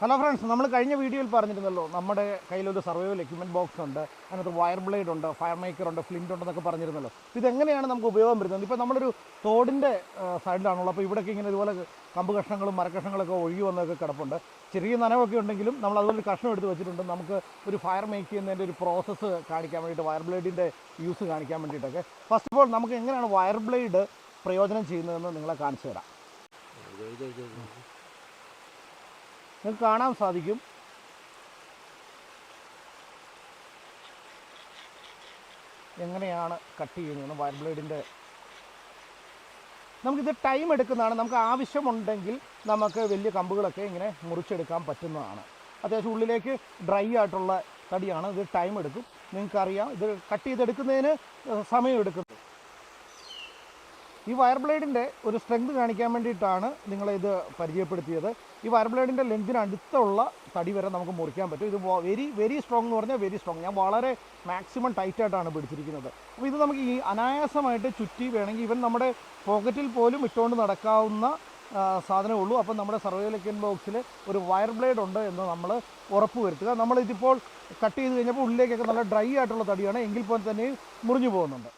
Hello friends നമ്മൾ കഴിഞ്ഞ വീഡിയോയിൽ പറഞ്ഞിരുന്നല്ലോ നമ്മുടെ കയ്യിലൊരു സർവൈവൽ എക്യുപ്മെന്റ് ബോക്സ് ഉണ്ട് അതിനകത്ത് വയർ ബ്ലേഡ് ഉണ്ട് ഫയർ മേക്കർ ഉണ്ട് ഫ്ലിന്റ് ഉണ്ടെന്നൊക്കെ പറഞ്ഞിരുന്നല്ലോ. ഇത് എങ്ങനെയാണ് നമുക്ക് ഉപയോഗം വരുന്നത്? ഇപ്പോൾ നമ്മളൊരു തോടിന്റെ സൈഡിലാണുള്ളത് അപ്പോൾ ഇവിടെയൊക്കെ ഇങ്ങനെ ഇതുപോലെ കമ്പ് കഷ്ണങ്ങളും മരക്കഷ്ണങ്ങളൊക്കെ ഒഴുകി വന്നൊക്കെ കിടപ്പുണ്ട്. ചെറിയ നനവൊക്കെ ഉണ്ടെങ്കിലും നമ്മൾ അതുപോലെ ഒരു കഷ്ണം എടുത്ത് വെച്ചിട്ടുണ്ട്. നമുക്ക് ഒരു ഫയർ മേക്ക് ചെയ്യുന്നതിന്റെ ഒരു പ്രോസസ്സ് കാണിക്കാൻ വേണ്ടിയിട്ട് വയർ ബ്ലേഡിന്റെ യൂസ് കാണിക്കാൻ വേണ്ടിയിട്ടൊക്കെ. ഫസ്റ്റ് ഓഫ് ഓൾ നമുക്ക് എങ്ങനെയാണ് വയർ ബ്ലേഡ് പ്രയോജനം ചെയ്യുന്നതെന്ന് നിങ്ങളെ കാണിച്ചു തരാം. നിങ്ങൾക്ക് കാണാൻ സാധിക്കും. എങ്ങനെയാണ് കട്ട് ചെയ്യുന്നത്? വയർ ബ്ലേഡിന്റെ നമുക്കിത് ടൈം എടുക്കുന്നതാണ്. നമുക്ക് ആവശ്യമുണ്ടെങ്കിൽ നമുക്ക് വലിയ കമ്പുകളൊക്കെ ഇങ്ങനെ മുറിച്ചെടുക്കാൻ പറ്റുന്നതാണ്. അത്യാവശ്യം ഉള്ളിലേക്ക് ഡ്രൈ ആയിട്ടുള്ള തടിയാണ്. ഇത് ടൈം എടുക്കും. നിങ്ങൾക്കറിയാം. ഇത് കട്ട് ചെയ്തെടുക്കുന്നതിന് സമയം എടുക്കും. ഈ വയർ ബ്ലേഡിന്റെ ഒരു സ്ട്രെങ്ത് കാണിക്കാൻ വേണ്ടിയിട്ടാണ് നിങ്ങളിത് പരിചയപ്പെടുത്തിയത്. ഈ വയർ ബ്ലേഡിന്റെ ലെങ്തിന് അടുത്തുള്ള തടി വരെ നമുക്ക് മുറിക്കാൻ പറ്റും. ഇത് വെരി വെരി സ്ട്രോങ് എന്ന് പറഞ്ഞാൽ വെരി സ്ട്രോങ് ഞാൻ വളരെ മാക്സിമം ടൈറ്റായിട്ടാണ് പിടിച്ചിരിക്കുന്നത്. അപ്പോൾ ഇത് നമുക്ക് ഈ അനായാസമായിട്ട് ചുറ്റി വേണമെങ്കിൽ ഇവൻ നമ്മുടെ പോക്കറ്റിൽ പോലും ഇട്ടുകൊണ്ട് നടക്കാവുന്ന സാധനമേ ഉള്ളൂ. അപ്പം നമ്മുടെ സർവൈവൽ ബോക്സിൽ ഒരു വയർ ബ്ലേഡ് ഉണ്ട് എന്ന് നമ്മൾ ഉറപ്പ് വരുത്തുക നമ്മളിതിപ്പോൾ കട്ട് ചെയ്ത് കഴിഞ്ഞപ്പോൾ ഉള്ളിലേക്കൊക്കെ നല്ല ഡ്രൈ ആയിട്ടുള്ള തടിയാണ്. എങ്കിൽ പോലും തന്നെ മുറിഞ്ഞു പോകുന്നുണ്ട്.